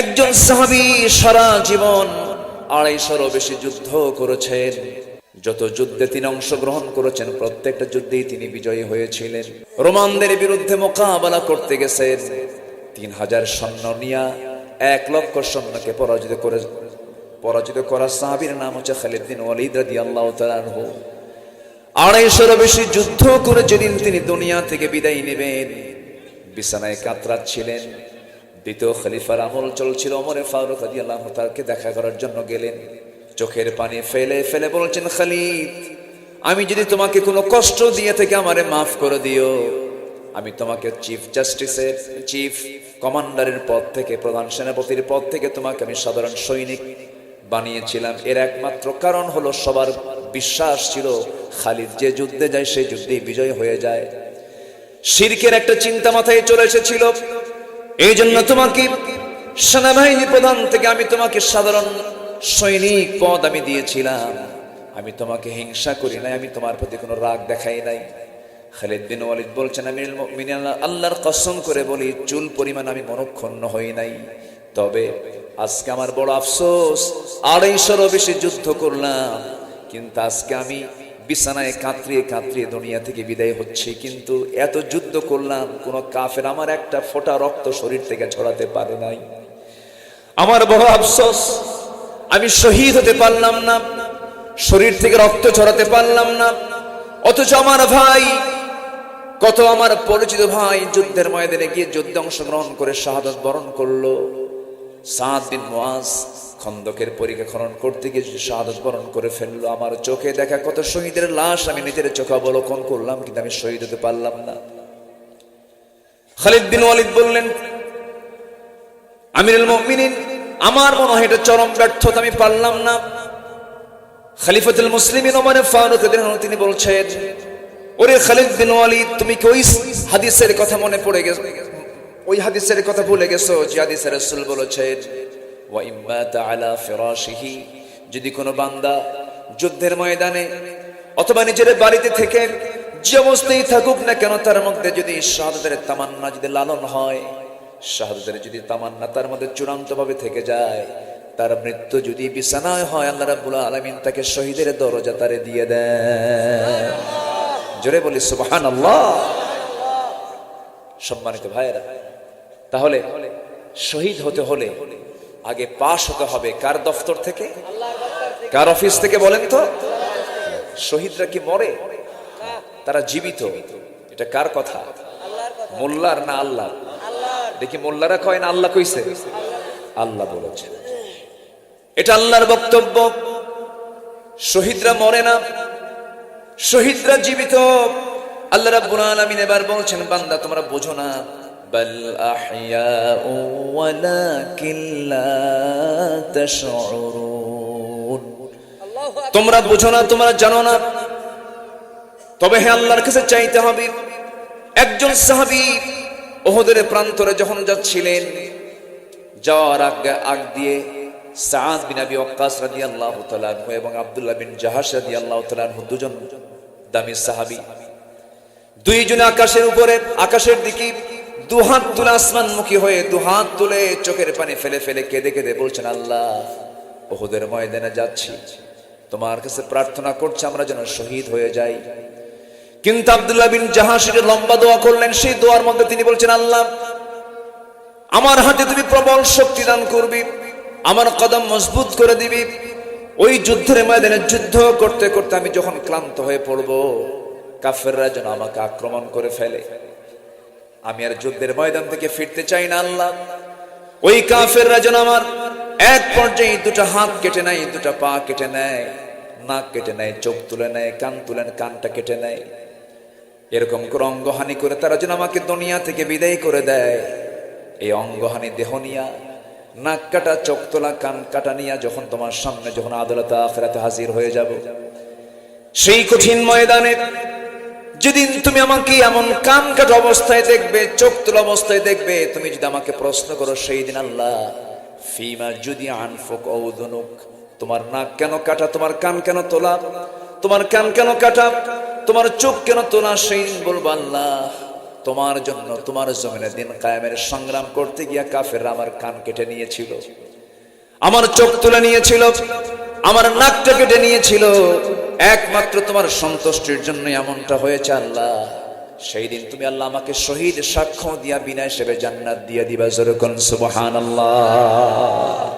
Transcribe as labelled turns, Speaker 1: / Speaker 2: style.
Speaker 1: একজন সাহাবী সারা জীবন আড়াইশোরও বেশি যুদ্ধ করেছেন। যত যুদ্ধে তিনি অংশগ্রহণ করেছেন, প্রত্যেকটা যুদ্ধেই তিনি বিজয়ী হয়েছিলেন। রোমানদের বিরুদ্ধে মোকাবেলা করতে গেছেন। তিন হাজার সৈন্য নিয়া এক লক্ষ সৈন্যকে পরাজিত করে, পরাজিত করা সাহাবীর নাম হচ্ছে খালিদ বিন ওয়ালিদ তাআলা আনহু। আড়াইশোরও বেশি যুদ্ধ করে যেদিন তিনি দুনিয়া থেকে বিদায় নেবেন, বিছানায় কাতরাচ্ছিলেন। দ্বিতীয় খলিফার আমল চলছিল। অমরে ফারুক আদি আল্লাহ তাকে দেখা করার জন্য গেলেন। চোখের পানি ফেলে ফেলে বলছেন, খালিদ, আমি যদি তোমাকে কোনো কষ্ট দিয়ে থেকে আমারে মাফ করে দিও, আমি তোমাকে চিফ জাস্টিসের চিফ কমান্ডারের পদ থেকে, প্রধান সেনাপতির পদ থেকে তোমাকে আমি সাধারণ সৈনিক বানিয়েছিলাম। এর একমাত্র কারণ হলো সবার বিশ্বাস ছিল, খালিদ যে যুদ্ধে যায়, সেই যুদ্ধে বিজয় হয়ে যায়। শিরকের একটা চিন্তা মাথায় চলে এসেছিল। এই জন্য তোমাকে সেনাবাহিনী প্রধান থেকে আমি তোমাকে সাধারণ সৈনিক পদ আমি দিয়েছিলাম। আমি তোমাকে হিংসা করি নাই, আমি তোমার প্রতি কোনো রাগ দেখাই নাই। খালিদ বিন ওয়ালিদ বলছেন আমি আল্লাহর কসম করে বলি, চুল পরিমাণ আমি মনক্ষণ্ণ হই নাই। তবে আজকে আমার বড় আফসোস, আড়াইশোরও বেশি যুদ্ধ করলাম। কিন্তু আজকে আমি বিছানায় কাঁতরিয়ে কাঁতরিয়ে দুনিয়া থেকে বিদায় হচ্ছে। কিন্তু এত যুদ্ধ করলাম, কোনো কাফের আমার একটা ফোঁটা রক্ত শরীর থেকে ছড়াতে পারে নাই। আমার বড় আফসোস, আমি শহীদ হতে পারলাম না, শরীর থেকে রক্ত ছড়াতে পারলাম না। অথচ আমার ভাই, কত আমার পরিচিত ভাই যুদ্ধের ময়দানে গিয়ে যুদ্ধে অংশগ্রহণ করে শাহাদত বরণ করল। সাত দিন খন্দকের পরীক্ষা খনন করতে গিয়ে শাহাদত বরণ করে ফেলল, আমার চোখে দেখা কত শহীদের লাশ, আমি নিজের চোখে অবলোকন করলাম, কিন্তু আমি শহীদ হতে পারলাম না। খালিদ ওয়ালিদ বললেন, আমিরুল মুমিনিন, আমার মনে হয় এটা চরম ব্যর্থতা, আমি পারলাম না। খলিফাতুল মুসলিমিন ওমর ফারুক তিনি বলছেন, ওরে খালিদ বিন ওয়ালিদ, তুমি কি ওই হাদিসের কথা মনে পড়ে গেছো, ওই হাদিসের কথা ভুলে গেছো যে হাদিসে রাসূল যদি কোনো বান্দা যুদ্ধের ময়দানে অথবা নিজের বাড়িতে থেকে যে অবস্থায় থাকুক না কেন, তার মধ্যে যদি শাহাদাতের তামান্না যদি লালন হয়, শাহাদাতের যদি তামান্না তার মধ্যে চূড়ান্ত ভাবে থেকে যায়, তার মৃত্যু যদি বিছানায় হয়, আল্লাহ রাব্বুল আলামিন তাকে শহীদের দরজা তারে দিয়ে দেয় জোরে বলি, সুবহানাল্লাহ। সম্মানিত ভাইয়েরা, তাহলে শহীদ হতে হলে আগে পাশ হতে হবে কার দফতর থেকে? কার অফিস থেকে বলেন তো? শহীদরা কি মরে? তারা জীবিত। এটা কার কথা? মোল্লার না আল্লাহ? দেখি মোল্লারা কয় না আল্লাহ কইছে? আল্লাহ বলেছে। এটা আল্লাহর বক্তব্য। শহীদরা মরে না। শহীদরা জীবিত। আল্লাহ রাব্বুল আলামিন এবার বলছেন, বান্দা, তোমরা বোঝো না। বাল আহইয়াউ ওয়ালাকিন লা তাশউরুন তোমরা বুঝো না, তোমরা জানো না। তবে হে আল্লাহর কাছে চাইতে হবে, একজন সাহাবী ওহদের প্রান্তরে যখন যাচ্ছিলেন, যাওয়ার আগে আগ দিয়ে সাদ বিন আবি ওয়াক্কাস রাদিয়াল্লাহু তাআলা এবং আব্দুল্লাহ বিন জাহাশ রাদিয়াল্লাহু তাআলা দুজন দামি সাহাবী। দুইজনে আকাশের উপরে, আকাশের দিকে দুহাত তুলে আসমানমুখী হয়ে দুহাত তুলে চোখের পানি ফেলে ফেলে কেঁদে কেঁদে বলছেন, আল্লাহ, ওহুদের ময়দানে যাচ্ছি। তোমার কাছে প্রার্থনা করছে আমরা যেন শহীদ হয়ে যাই। কিন্তু আব্দুল্লাহ বিন জাহাসের লম্বা দোয়া করলেন, সেই দোয়ার মধ্যে তিনি বলছেন, আল্লাহ, আমার হাতে তুমি প্রবল শক্তি দান করবি, আমার কদম মজবুত করে দিবি। ওই যুদ্ধের ময়দানে যুদ্ধ করতে করতে আমি যখন ক্লান্ত হয়ে পড়ব, কাফেররা যেন আমাকে আক্রমণ করে ফেলে। আমি আর যুদ্ধের ময়দান থেকে ফিরতে চাই না আল্লাহ। ওই কাফেররা যেন আমার এক পর্যায়ে দুটো হাত কেটে নেয়, দুটো পা কেটে নেয়, নাক কেটে নেয়, চোখ তুলে নেয়, কান তুলে, কানটা কেটে নেয়। এরকম করে অঙ্গহানি করে তারা যেন আমাকে দুনিয়া থেকে বিদায় করে দেয়। এই অঙ্গহানি দেহ নিয়া, নাক কাটা, চোখ তোলা, কান কাটা নিয়া যখন তোমার সামনে, যখন আদালতে, আখেরাতে হাজির হয়ে যাব, সেই কঠিন ময়দানে যেদিন তুমি আমাকে এমন কান কাটা অবস্থায় দেখবে, চোখ তোলা অবস্থায় দেখবে, তুমি যদি আমাকে প্রশ্ন করো, সেই দিন আল্লাহ, ফিমা যদি আনফুক ঔদনুক তোমার নাক কেন কাটা, তোমার কান কেন তোলা, তোমার কান কেন কাটা, তোমার চোখ কেন তোলা, সেই দিন বলব আল্লাহ, তোমার জন্য, তোমার জমিনে দিন কায়েমের সংগ্রাম করতে গিয়া কাফের আমার কান কেটে নিয়েছিল, আমার চোখ তুলে নিয়েছিল, আমার নাকটা কেটে নিয়েছিল একমাত্র তোমার সন্তুষ্টির জন্য এমনটা হয়েছে আল্লাহ। সেই দিন তুমি আল্লাহ আমাকে শহীদ সাক্ষ্য দিয়া বিনা হিসেবে জান্নাত দিয়া দিবা যেরকম সুবহান আল্লাহ